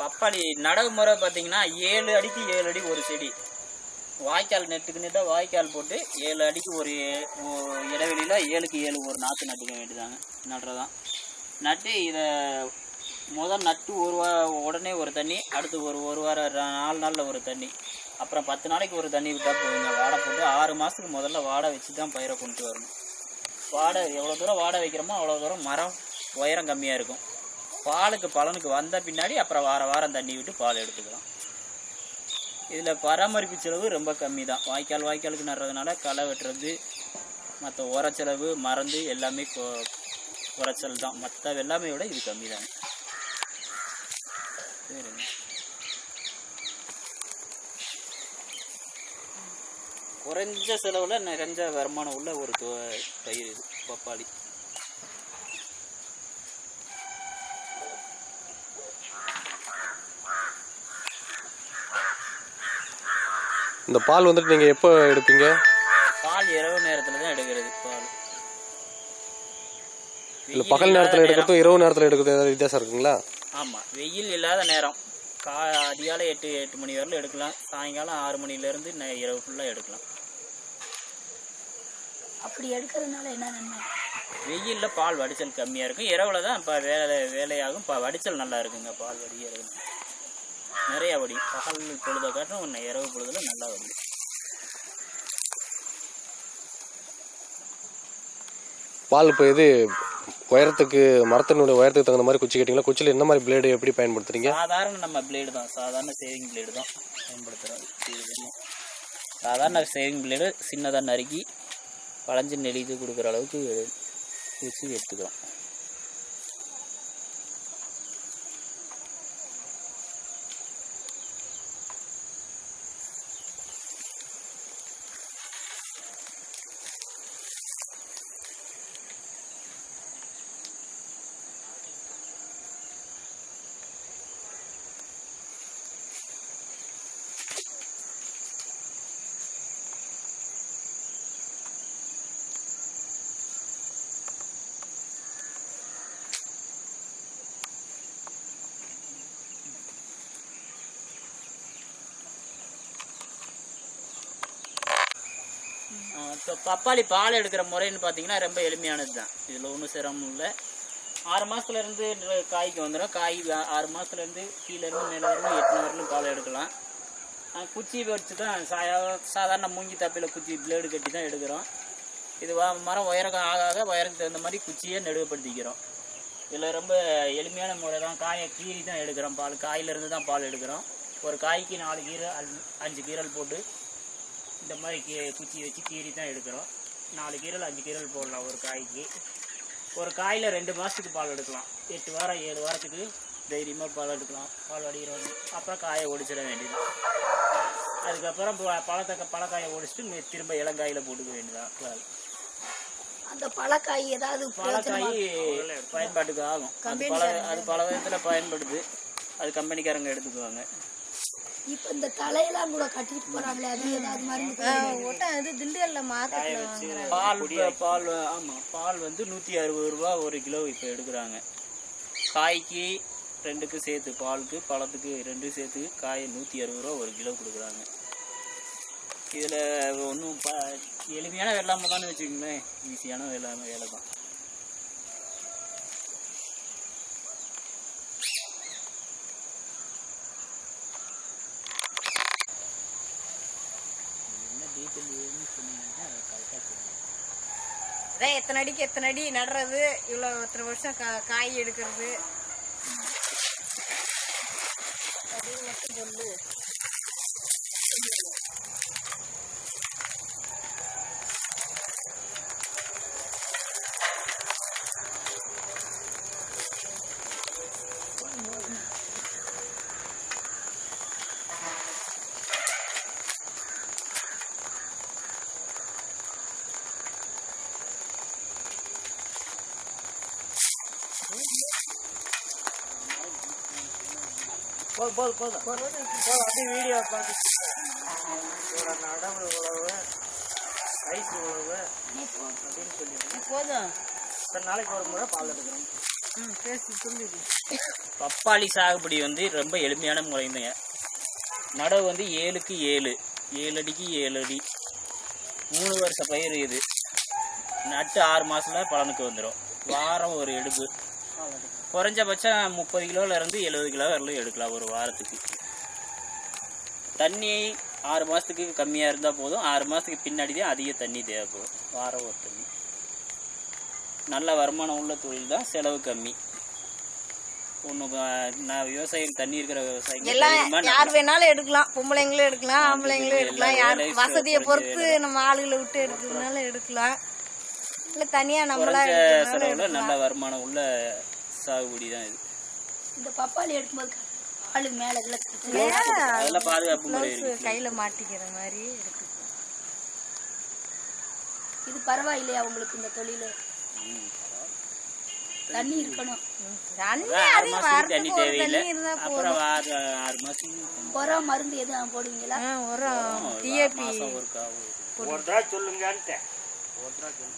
பப்பாளி நடவு முறை பார்த்தீங்கன்னா ஏழு அடிக்கு ஏழு அடி ஒரு செடி. வாய்க்கால் நெட்டுக்கு தான் வாய்க்கால் போட்டு ஏழு அடிக்கு ஒரு இடைவெளியில் ஏழுக்கு ஏழு ஒரு நாற்று நட்டுக்க வேண்டியதாங்க நடுறதான் நட்டு இதை முதல் நட்டு ஒரு வாரம் உடனே ஒரு தண்ணி அடுத்து ஒரு ஒரு வாரம் நாலு நாளில் ஒரு தண்ணி. அப்புறம் பத்து நாளைக்கு ஒரு தண்ணி விட்டால் போதுங்க. வாடை போட்டு ஆறு மாதத்துக்கு முதல்ல வாடை வச்சு தான் பயிரை கொண்டு வரணும். வாடை எவ்வளோ தூரம் வாடை வைக்கிறோமோ அவ்வளோ தூரம் மரம் உயரம் கம்மியாக இருக்கும். பாலுக்கு பலனுக்கு வந்த பின்னாடி அப்புறம் வார வாரம் தண்ணி விட்டு பால் எடுத்துக்கலாம். இதில் பராமரிப்பு செலவு ரொம்ப கம்மி தான் வாய்க்கால் வாய்க்காலுக்கு நடுறதுனால களை வெட்டுறது மற்ற உர செலவு மறந்து எல்லாமே கொ- குறைச்சல் தான். மற்ற எல்லாமே விட இது கம்மி தான் குறைஞ்ச செலவில் நிறைஞ்ச வருமானம் உள்ள ஒரு தொ- பயிர் இது பப்பாளி. இந்த பால் வந்துட்டு நீங்கள் எப்போ எடுப்பீங்க? பால் இரவு நேரத்தில் தான் எடுக்கிறது பால். இல்லை பகல் நேரத்தில் எடுக்கிறதும் இரவு நேரத்தில் எடுக்கிறது ஏதாவது வித்தியாசம் இருக்குங்களா? ஆமாம் வெயில் இல்லாத நேரம். கா அதிகாலை எட்டு எட்டு மணி வரலும் எடுக்கலாம். சாயங்காலம் ஆறு மணிலேருந்து இரவு ஃபுல்லாக எடுக்கலாம். அப்படி எடுக்கிறதுனால என்ன நன்மை? வெயிலில் பால் வடிச்சல் கம்மியாக இருக்கும். இரவில் தான் இப்போ வேலை வேலையாகும். இப்போ வடிச்சல் நல்லா இருக்குங்க பால் வடிகிறது நிறைய வடி பகல் பொழுதை காட்டும் இன்னும் இரவு பொழுதுல நல்லா வடியும் பால் இப்போ இது உயரத்துக்கு மரத்தினுடைய உயரத்துக்கு தகுந்த மாதிரி குச்சி கேட்டிங்களா? குச்சியில் என்ன மாதிரி பிளேடு எப்படி பயன்படுத்துறீங்க? சாதாரண நம்ம பிளேடு தான். சாதாரண சேவிங் பிளேடு தான் பயன்படுத்துகிறோம் சாதாரண சேவிங் பிளேடு சின்னதாக நறுக்கி வளைஞ்சு நெளிது கொடுக்குற அளவுக்கு வச்சு எடுத்துக்கிறோம். இப்போ பப்பாளி பால் எடுக்கிற முறைன்னு பார்த்தீங்கன்னா ரொம்ப எளிமையானது தான் இதில் ஒன்றும் சிரமம் இல்லை. ஆறு மாதத்துலேருந்து காய்க்கு வந்துடும் காய் ஆறு மாதத்துலேருந்து கீழேருந்து மேலே வரைக்கும் எட்டு வரலும் பால் எடுக்கலாம். குச்சி வச்சு தான் சா சாதாரண மூங்கி தப்பியில் குச்சி பிளேடு கட்டி தான் எடுக்கிறோம். இது மரம் உயரம் ஆக ஆக உயரத்துக்கு தகுந்த மாதிரி குச்சியை நெடுவுப்படுத்திக்கிறோம் இதில் ரொம்ப எளிமையான முறை தான் காயை கீறி தான் எடுக்கிறோம் பால். காயிலிருந்து தான் பால் எடுக்கிறோம். ஒரு காய்க்கு நாலு கீரை அஞ்சு கீரல் போட்டு இந்த மாதிரி கீ குச்சி வச்சு கீறி தான் எடுக்கிறோம். நாலு கீரல் அஞ்சு கீரல் போடலாம் ஒரு காய்க்கு. ஒரு காயில் ரெண்டு மாதத்துக்கு பால் எடுக்கலாம். எட்டு வாரம் ஏழு வாரத்துக்கு தைரியமாக பால் எடுக்கலாம். பால் வடிகிறோம். அப்புறம் காயை ஒடிச்சிட வேண்டியது அதுக்கப்புறம் பழத்தக்க பழக்காயை ஒடிச்சிட்டு திரும்ப இளங்காயில் போட்டுக்க வேண்டியதான் பால். அந்த பழக்காய் ஏதாவது பழக்காய் பயன்பாட்டுக்கு ஆகும். அது பல அது பல விதத்தில் பயன்படுது. அது கம்பெனிக்காரங்க எடுத்துக்குவாங்க. இப்ப இந்த தலையெல்லாம் கூட கட்டிட்டு போறாங்களே அது ஏதாவது மருந்து இது திண்டுக்கல்ல மார்க்கெட்ல பால் பால் ஆமாம் பால் வந்து நூற்றி அறுபது ரூபா ஒரு கிலோ இப்போ எடுக்கிறாங்க. காய்க்கு ரெண்டுக்கு சேர்த்து பாலுக்கு பழத்துக்கு ரெண்டு சேர்த்து காய் நூற்றி அறுபது ரூபா ஒரு கிலோ கொடுக்குறாங்க. இதில் ஒன்றும் ப எளிமையான வெள்ளாமை தானே வச்சுக்கோங்களேன். ஈஸியான வெள்ளாமை வேலை தான் சொன்னீங்கன்னா கரெக்டாக சொல்லுங்கள் அதான் எத்தனை அடிக்கு எத்தனை அடி நடுறது இவ்வளோ எத்தனை வருஷம் கா காய் எடுக்கிறது? அப்படின்னு மட்டும் சொல்லு. போதும் போதும் போதும் போதும் அப்படியே வீடியோ பார்த்து ஒரு நடவு உழவு ஐஸ் உழவு அப்படின்னு சொல்லிடுங்க. போதும். இத்தனை நாளைக்கு ஒரு முறை பால் எடுக்கிறோம். பப்பாளி சாகுபடி வந்து ரொம்ப எளிமையான முறைங்க நடவு வந்து ஏழுக்கு ஏழு ஏழு அடிக்கு ஏழு அடி மூணு வருஷ பயிர் இது. நட்டு ஆறு மாசத்துல பலனுக்கு வந்துடும் வாரம் ஒரு எடுப்பு. குறைஞ்சபட்சம் முப்பது கிலோல இருந்து எழுபது கிலோ வரலும் எடுக்கலாம் ஒரு வாரத்துக்கு. தண்ணி ஆறு மாசத்துக்கு கம்மியா இருந்தா போதும். ஆறு மாசத்துக்கு பின்னாடி தான் அதிக தண்ணி தேவைப்படும். வாரம் ஒரு தண்ணி. நல்ல வருமானம் உள்ள தொழில் தான் செலவு கம்மி. ஒன்றும் நான் விவசாயம் தண்ணி இருக்கிற விவசாயிங்க எல்லாம் யார் வேணாலும் எடுக்கலாம். பொம்பளைங்களும் எடுக்கலாம் ஆம்பளைங்களும் எடுக்கலாம். வசதியை பொறுத்து நம்ம ஆளுகளை விட்டு எடுக்கிறதுனால எடுக்கலாம். இல்ல தனியா நம்மளா செலவுல நல்ல வருமானம் உள்ள சாகுபடி தான் இது. இந்த பப்பாளி எடுக்கும்போது பால் மேல அதெல்லாம் பாதுகாப்பு முறை கையில மாட்டிக்கிற மாதிரி இது பரவாயில்லையா உங்களுக்கு இந்த தொழில்? தண்ணி இருக்கணும். தண்ணி தேவையில்லை. தண்ணி இருந்தா போதும். அப்புறம் ஆறு உரம் மருந்து எதுவும் போடுவீங்களா? ஆ, உரம் டிஏபி ஒரு சொல்லுங்கன்ட்டு ஒரு சொல்லுங்க.